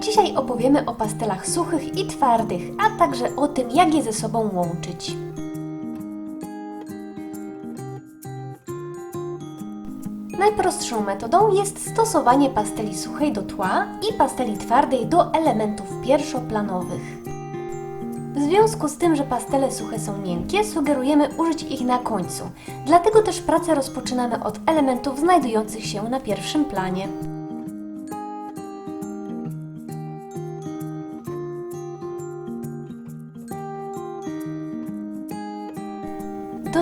Dzisiaj opowiemy o pastelach suchych i twardych, a także o tym, jak je ze sobą łączyć. Najprostszą metodą jest stosowanie pasteli suchej do tła i pasteli twardej do elementów pierwszoplanowych. W związku z tym, że pastele suche są miękkie, sugerujemy użyć ich na końcu. Dlatego też pracę rozpoczynamy od elementów znajdujących się na pierwszym planie.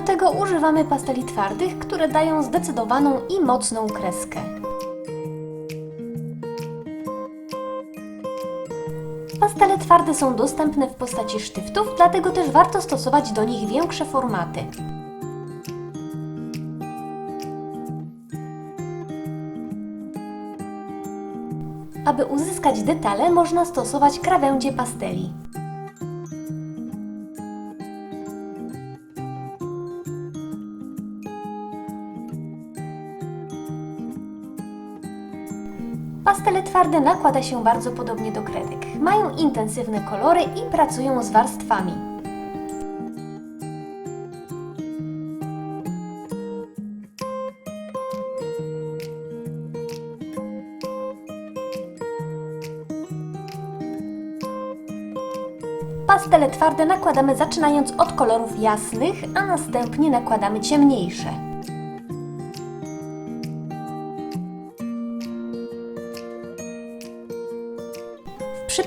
Tego używamy pasteli twardych, które dają zdecydowaną i mocną kreskę. Pastele twarde są dostępne w postaci sztyftów, dlatego też warto stosować do nich większe formaty. Aby uzyskać detale, można stosować krawędzie pasteli. Twarde nakłada się bardzo podobnie do kredek. Mają intensywne kolory i pracują z warstwami. Pastele twarde nakładamy zaczynając od kolorów jasnych, a następnie nakładamy ciemniejsze.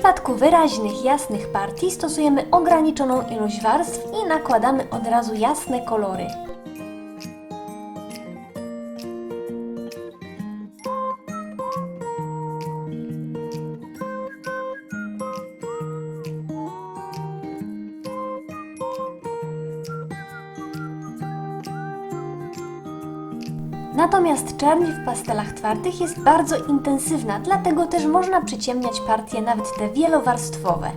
Przypadku wyraźnych, jasnych partii stosujemy ograniczoną ilość warstw i nakładamy od razu jasne kolory. Natomiast czerń w pastelach twardych jest bardzo intensywna, dlatego też można przyciemniać partie nawet te wielowarstwowe.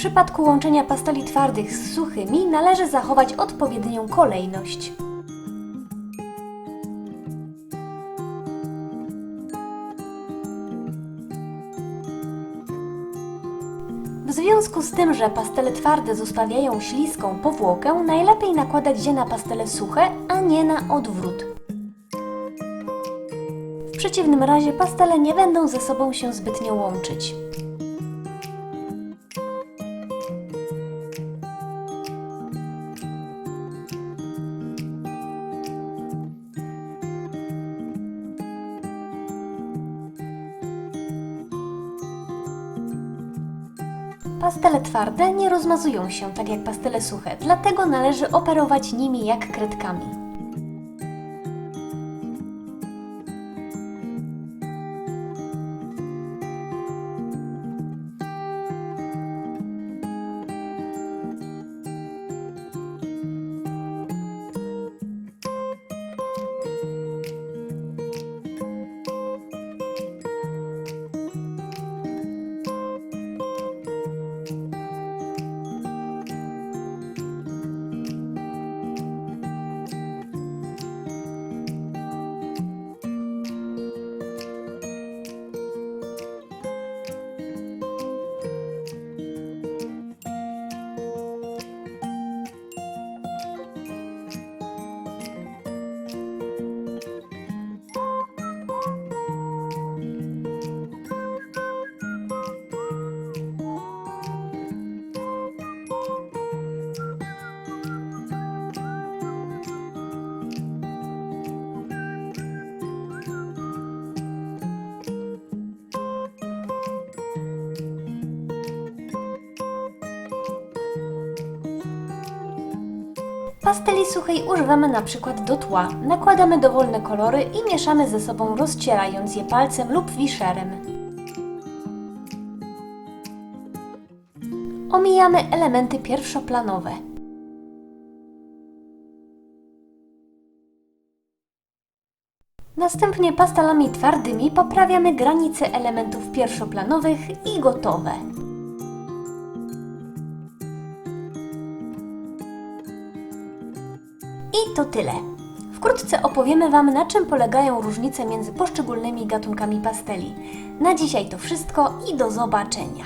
Przypadku łączenia pasteli twardych z suchymi należy zachować odpowiednią kolejność. W związku z tym, że pastele twarde zostawiają śliską powłokę, najlepiej nakładać je na pastele suche, a nie na odwrót. W przeciwnym razie pastele nie będą ze sobą się zbytnio łączyć. Pastele twarde nie rozmazują się tak jak pastele suche, dlatego należy operować nimi jak kredkami. Pasteli suchej używamy na przykład do tła. Nakładamy dowolne kolory i mieszamy ze sobą rozcierając je palcem lub wiszerem. Omijamy elementy pierwszoplanowe. Następnie pastelami twardymi poprawiamy granice elementów pierwszoplanowych i gotowe. I to tyle. Wkrótce opowiemy Wam, na czym polegają różnice między poszczególnymi gatunkami pasteli. Na dzisiaj to wszystko i do zobaczenia.